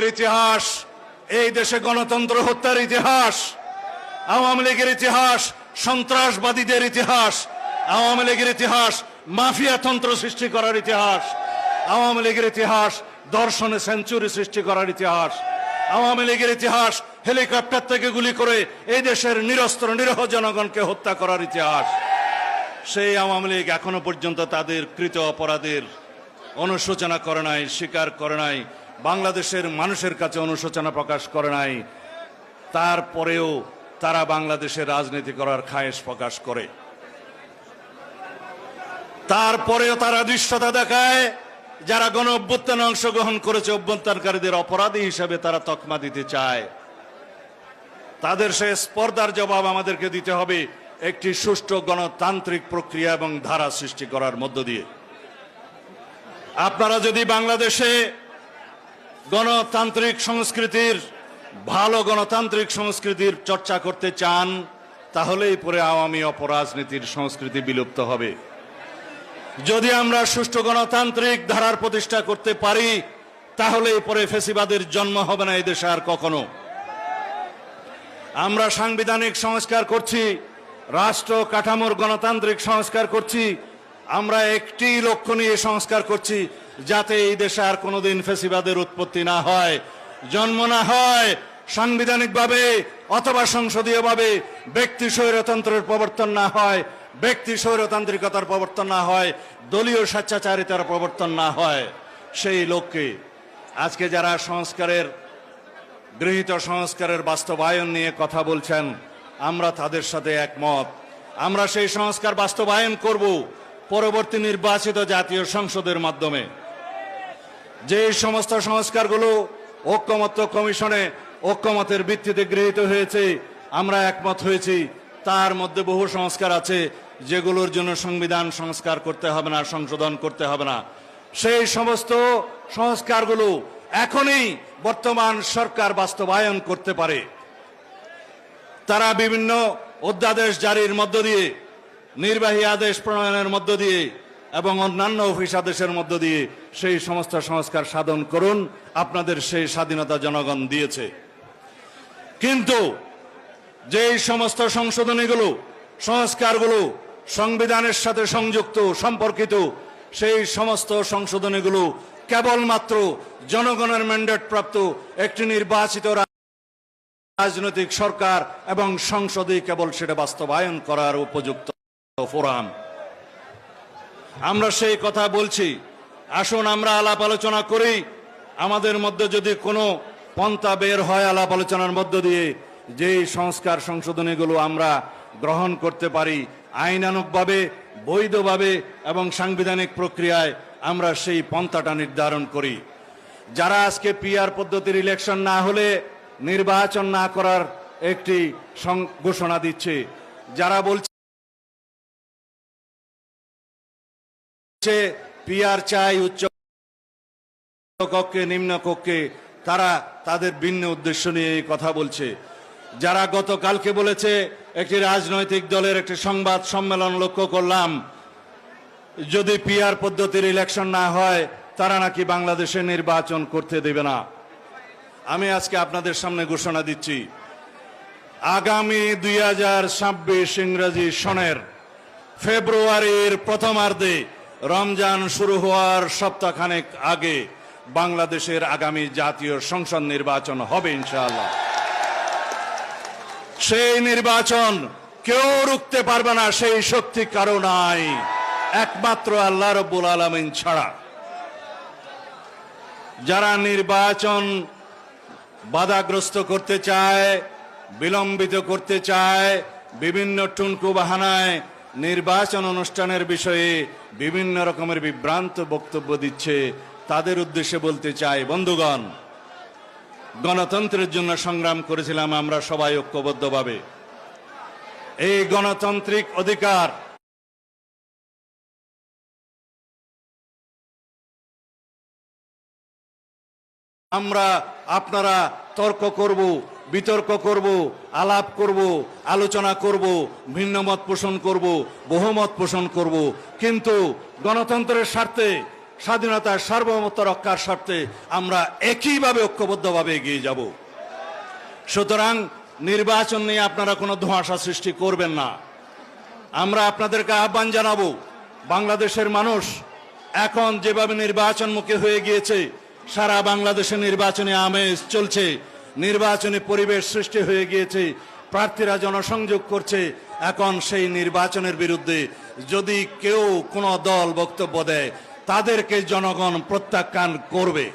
লীগের ইতিহাস, এই দেশে গণতন্ত্র হত্যার ইতিহাস, আওয়ামী লীগের ইতিহাস, সন্ত্রাসবাদীদের ইতিহাস, আওয়ামী লীগের ইতিহাস মাফিয়াতন্ত্র সৃষ্টি করার ইতিহাস, আওয়ামী লীগের ইতিহাস, দর্শনে সেঞ্চুরি সৃষ্টি করার ইতিহাস, আওয়ামী লীগের ইতিহাস, হেলিকপ্টার থেকে গুলি করে এই দেশের নিরস্ত্র, নিরহ জনগণকে হত্যা করার ইতিহাস। সেই আওয়ামী লীগ এখনও পর্যন্ত তাদের কৃত অপরাধের অনুশোচনা করে নাই, স্বীকার করে নাই বাংলাদেশের মানুষের কাছে অনুশোচনা প্রকাশ করে নাই, তারপরেও তারা বাংলাদেশের রাজনীতি করার খায়েশ প্রকাশ করে। তারপরেও তারা দৃশ্যতা দেখায়, যারা গণ অভ্যুত্থানে অংশগ্রহণ করেছে, অভ্যন্তরকারীদের অপরাধী হিসেবে তারা তকমা দিতে চায়। তাদের সে স্পর্ধার জবাব আমাদেরকে দিতে হবে একটি সুষ্ঠু গণতান্ত্রিক প্রক্রিয়া এবং ধারা সৃষ্টি করার মধ্য দিয়ে। আপনারা যদি বাংলাদেশে গণতান্ত্রিক সংস্কৃতির, ভালো গণতান্ত্রিক সংস্কৃতির চর্চা করতে চান, তাহলেই পরে আওয়ামী অপরাজনীতির সংস্কৃতি বিলুপ্ত হবে। যদি আমরা সুষ্ঠু গণতান্ত্রিক ধারার প্রতিষ্ঠা করতে পারি, তাহলেই পরে ফেসিবাদের জন্ম হবে না এই দেশে আর কখনো। আমরা সাংবিধানিক সংস্কার করছি, রাষ্ট্র কাঠামোর গণতান্ত্রিক সংস্কার করছি, আমরা একটি লক্ষ্য নিয়ে সংস্কার করছি যাতে এই দেশে আর কোনোদিন ফেসিবাদের উৎপত্তি না হয়, জন্ম না হয়, সাংবিধানিকভাবে অথবা সংসদীয়ভাবে ব্যক্তি স্বৈরতন্ত্রের প্রবর্তন না হয়, ব্যক্তি স্বৈরতান্ত্রিকতার প্রবর্তন না হয়, দলীয় স্বেচ্ছাচারিতার প্রবর্তন না হয়, সেই লক্ষ্যে আজকে যারা সংস্কারের, গৃহীত সংস্কারের বাস্তবায়ন নিয়ে কথা বলছেন, আমরা তাদের সাথে একমত। আমরা সেই সংস্কার বাস্তবায়ন করব পরবর্তী নির্বাচিত জাতীয় সংসদের মাধ্যমে। যে সমস্ত সংস্কারগুলো ঐক্যমত্য কমিশনে ঐক্যমতের ভিত্তিতে গৃহীত হয়েছে, আমরা একমত হয়েছি। তার মধ্যে বহু সংস্কার আছে, যেগুলোর জন্য সংবিধান সংস্কার করতে হবে না, সংশোধন করতে হবে না। সেই সমস্ত সংস্কারগুলো এখনই বর্তমান সরকার বাস্তবায়ন করতে পারে। তারা বিভিন্ন অধ্যাদেশ জারির মধ্য দিয়ে, নির্বাহী আদেশ প্রণয়নের মধ্য দিয়ে এবং অন্যান্য অফিস আদেশের মধ্য দিয়ে সেই সমস্ত সংস্কার সাধন করুন, আপনাদের সেই স্বাধীনতা জনগণ দিয়েছে। কিন্তু যেই সমস্ত সংশোধনীগুলো, সংস্কারগুলো, সংবিধানের সাথে সংযুক্ত, সম্পর্কিত, সেই সমস্ত সংশোধনীগুলো কেবলমাত্র জনগণের ম্যান্ডেট প্রাপ্ত একটি নির্বাচিত রাজনৈতিক সরকার এবং সংসদে কেবল সেটা বাস্তবায়ন করার উপযুক্ত ফোরাম। আমরা সেই কথা বলছি। আসুন আমরা আলাপ আলোচনা করি। আমাদের মধ্যে যদি কোনো পন্থা বের হয় আলাপ আলোচনার মধ্য দিয়ে যে সংস্কার সংশোধনীগুলো আমরা গ্রহণ করতে পারি, আইনানুগভাবে, বৈধভাবে এবং সাংবিধানিক প্রক্রিয়ায় আমরা সেই পন্থাটা নির্ধারণ করি। যারা আজকে পিআর পদ্ধতির ইলেকশন না হলে নির্বাচন না করার একটি ঘোষণা দিচ্ছে, যারা বলছে পিআর চাই, উচ্চ কক্ষে, নিম্ন কক্ষে। তারা তাদের ভিন্ন উদ্দেশ্য নিয়ে এই কথা বলছে। যারা গতকালকে বলেছে, একটি রাজনৈতিক দলের একটি সংবাদ সম্মেলন লক্ষ্য করলাম। যদি পিয়ার পদ্ধতির ইলেকশন না হয়, তারা নাকি বাংলাদেশে নির্বাচন করতে দেবে না। আমি আজকে আপনাদের সামনে ঘোষণা দিচ্ছি। আগামী দুই হাজার ছাব্বিশ ইংরেজি সনের ফেব্রুয়ারির প্রথমার্ধে রমজান শুরু হওয়ার সপ্তাহখানেক আগে বাংলাদেশের আগামী জাতীয় সংসদ নির্বাচন হবে, ইনশাআল্লাহ। সেই নির্বাচন কেউ রুখতে পারবে না, সেই শক্তি কারও নাই। একমাত্র আল্লাহ রব্বুল আলমিন ছাড়া। যারা নির্বাচন বাধাগ্রস্ত করতে চায়, বিলম্বিত করতে চায়, বিভিন্ন টুনকু বাহানায় নির্বাচন অনুষ্ঠানের বিষয়ে বিভিন্ন রকমের বিভ্রান্ত বক্তব্য দিচ্ছে। তাদের উদ্দেশ্যে বলতে চাই, বন্ধুগণ, গণতন্ত্রের জন্য সংগ্রাম করেছিলাম আমরা সবাই ঐক্যবদ্ধভাবে। এই গণতান্ত্রিক অধিকার আমরা আপনারা তর্ক করব বিতর্ক করব, আলাপ করব, আলোচনা করব, ভিন্ন মত পোষণ করব, বহুমত পোষণ করব। কিন্তু গণতন্ত্রের স্বার্থে, স্বাধীনতার সার্বভৌমত্ব রক্ষার স্বার্থে আমরা একইভাবে ঐক্যবদ্ধভাবে এগিয়ে যাব। সুতরাং নির্বাচন নিয়ে আপনারা কোনো ধোঁয়াশা সৃষ্টি করবেন না। আমরা আপনাদেরকে আহ্বান জানাব, বাংলাদেশের মানুষ এখন যেভাবে নির্বাচনমুখী হয়ে গিয়েছে, সারা বাংলাদেশে নির্বাচনী আমেজ চলছে। নির্বাচনী পরিবেশ সৃষ্টি হয়ে গিয়েছে, প্রার্থীরা জনসংযোগ করছে, এখন সেই নির্বাচনের বিরুদ্ধে যদি কেউ কোনো দল বক্তব্য দেয়, তাদেরকে জনগণ প্রত্যাখ্যান করবে।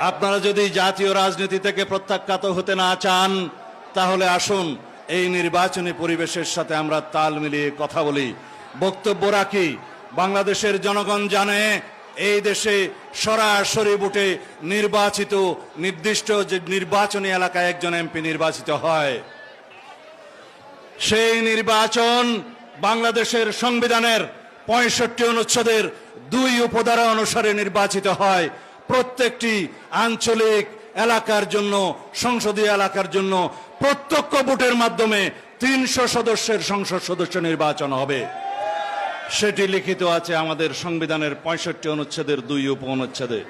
আপনারা যদি জাতীয় রাজনীতি থেকে প্রত্যাখ্যাত হতে না চান, তাহলে আসুন এই নির্বাচনী পরিবেশের সাথে আমরা তাল মিলিয়ে কথা বলি। বক্তব্য রাখি, বাংলাদেশের জনগণ জানে এই দেশে সরাসরি ভোটে নির্বাচিত নির্দিষ্ট যে নির্বাচনী এলাকায় একজন এমপি নির্বাচিত হয়। সেই নির্বাচন বাংলাদেশের সংবিধানের পঁয়ষট্টি অনুচ্ছেদের দুই উপধারা অনুসারে নির্বাচিত হয়। প্রত্যেকটি আঞ্চলিক এলাকার জন্য, সংসদীয় এলাকার জন্য প্রত্যক্ষ ভোটের মাধ্যমে তিনশো সদস্যের সংসদ সদস্য নির্বাচন হবে। সেটি লিখিত আছে আমাদের সংবিধানের পঁয়ষট্টি অনুচ্ছেদের দুই উপ অনুচ্ছেদে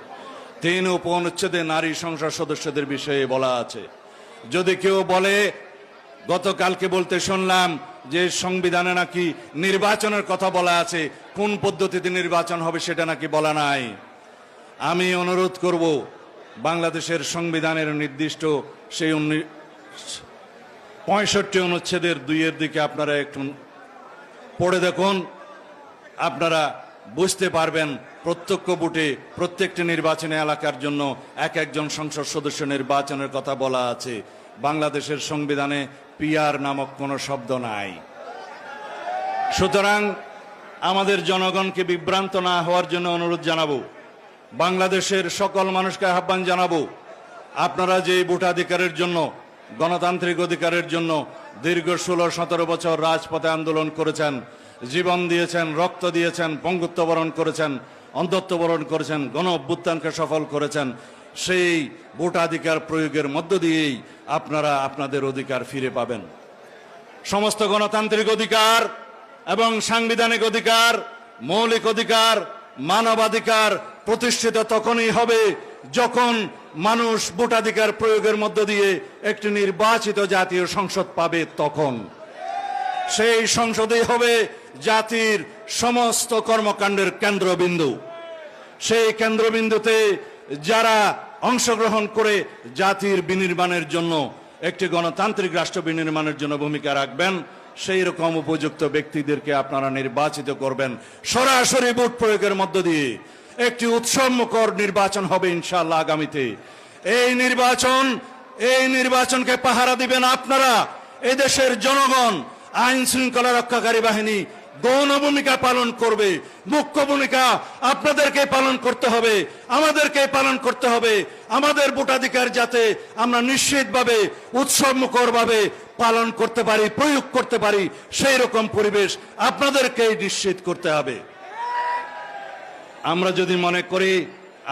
তিন উপ অনুচ্ছেদে নারী সংসদ সদস্যদের বিষয়ে বলা আছে। যদি কেউ বলে, গতকালকে বলতে শুনলাম যে সংবিধানে নাকি নির্বাচনের কথা বলা আছে, কোন পদ্ধতিতে নির্বাচন হবে সেটা নাকি বলা নাই। আমি অনুরোধ করব, বাংলাদেশের সংবিধানের নির্দিষ্ট সেই পঁয়ষট্টি অনুচ্ছেদের দুইয়ের দিকে আপনারা একটু পড়ে দেখুন। আপনারা বুঝতে পারবেন প্রত্যক্ষ ভোটে প্রত্যেকটি নির্বাচনী এলাকার জন্য এক একজন সংসদ সদস্য নির্বাচনের কথা বলা আছে। বাংলাদেশের সংবিধানে পিয়ার নামক কোনো শব্দ নাই। সুতরাং আমাদের জনগণকে বিভ্রান্ত না হওয়ার জন্য অনুরোধ জানাব। বাংলাদেশের সকল মানুষকে আহ্বান জানাব, আপনারা যে ভোটাধিকারের জন্য, গণতান্ত্রিক অধিকারের জন্য দীর্ঘ ষোলো সতেরো বছর রাজপথে আন্দোলন করেছেন জীবন দিয়েছেন, রক্ত দিয়েছেন পঙ্গুত্ব বরণ করেছেন, অন্ধত্ব বরণ করেছেন, গণ অভ্যুত্থানকে সফল করেছেন। সেই ভোটাধিকার প্রয়োগের মধ্য দিয়েই আপনারা আপনাদের অধিকার ফিরে পাবেন। সমস্ত গণতান্ত্রিক অধিকার এবং সাংবিধানিক অধিকার, মৌলিক অধিকার, মানবাধিকার প্রতিষ্ঠিত তখনই হবে যখন মানুষ ভোটাধিকার প্রয়োগের মধ্য দিয়ে একটি নির্বাচিত জাতীয় সংসদ পাবে তখন। সেই সংসদে হবে জাতির সমস্ত কর্মকাণ্ডের কেন্দ্রবিন্দু। সেই কেন্দ্রবিন্দুতে যারা অংশগ্রহণ করে জাতির বিনির্মাণের জন্য, একটি গণতান্ত্রিক রাষ্ট্র বিনির্মাণের জন্য ভূমিকা রাখবেন, সেই রকম উপযুক্ত ব্যক্তিদেরকে আপনারা নির্বাচিত করবেন। সরাসরি ভোট প্রয়োগের মধ্য দিয়ে একটি উৎসবমুখর নির্বাচন হবে ইনশাআল্লাহ আগামীতে। এই নির্বাচন, এই নির্বাচনকে পাহারা দিবেন আপনারা, এদেশের জনগণ আইন শৃঙ্খলা রক্ষাকারী বাহিনী গৌণ ভূমিকা পালন করবে। মুখ্য ভূমিকা আপনাদেরকে পালন করতে হবে আমাদেরকে পালন করতে হবে। আমাদের ভোটাধিকার যাতে আমরা নিশ্চিতভাবে উৎসব ভাবে পালন করতে পারি, প্রয়োগ করতে পারি সেই রকম পরিবেশ আপনাদেরকেই নিশ্চিত করতে হবে। আমরা যদি মনে করি,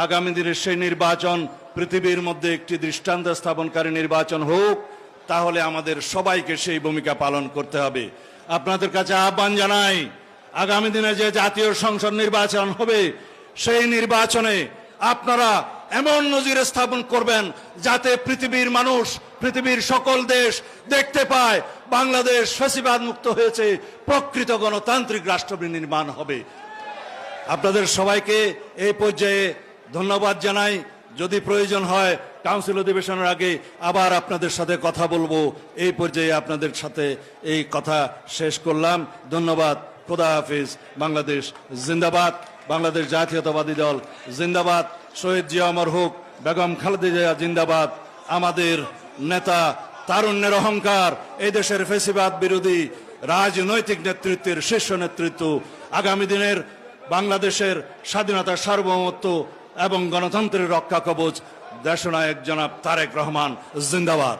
আগামী দিনের সেই নির্বাচন পৃথিবীর মধ্যে একটি দৃষ্টান্ত স্থাপনকারী নির্বাচন হোক, তাহলে আমাদের সবাইকে সেই ভূমিকা পালন করতে হবে। আপনাদের কাছে আহ্বান জানাই, আগামী দিনে যে জাতীয় সংসদ নির্বাচন হবে, সেই নির্বাচনে আপনারা এমন নজির স্থাপন করবেন যাতে পৃথিবীর মানুষ, পৃথিবীর সকল দেশ দেখতে পায়, বাংলাদেশ ফেসিবাদ মুক্ত হয়েছে, প্রকৃত গণতান্ত্রিক রাষ্ট্র নির্মাণ হবে। আপনাদের সবাইকে এই পর্যায়ে ধন্যবাদ জানাই। যদি প্রয়োজন হয় কাউন্সিল অধিবেশনের আগে আবার আপনাদের সাথে কথা বলব। এই পর্যায়ে আপনাদের সাথে এই কথা শেষ করলাম। ধন্যবাদ। খোদা হাফিজ। বাংলাদেশ জিন্দাবাদ। বাংলাদেশ জাতীয়তাবাদী দল জিন্দাবাদ। শহীদ জিয়া অমর হোক, বেগম খালেদা জিয়া জিন্দাবাদ। আমাদের নেতা তারুণ্যের অহংকার, এই দেশের ফেসিবাদ বিরোধী রাজনৈতিক নেতৃত্বের শীর্ষ নেতৃত্ব আগামী দিনের বাংলাদেশের স্বাধীনতার সার্বভৌমত্ব এবং গণতন্ত্রের রক্ষা কবচ দেশনায়ক জনাব তারেক রহমান, জিন্দাবাদ।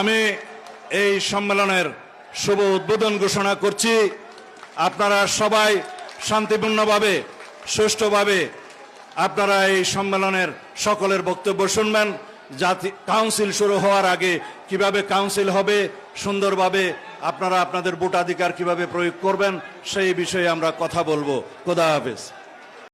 আমি এই সম্মেলনের শুভ উদ্বোধন ঘোষণা করছি। আপনারা সবাই শান্তিপূর্ণভাবে, সুষ্ঠুভাবে আপনারা এই সম্মেলনের সকলের বক্তব্য শুনবেন। জাতি, কাউন্সিল শুরু হওয়ার আগে কীভাবে কাউন্সিল হবে, সুন্দরভাবে আপনারা আপনাদের ভোটাধিকার কীভাবে প্রয়োগ করবেন, সেই বিষয়ে আমরা কথা বলব। খোদা হাফেজ।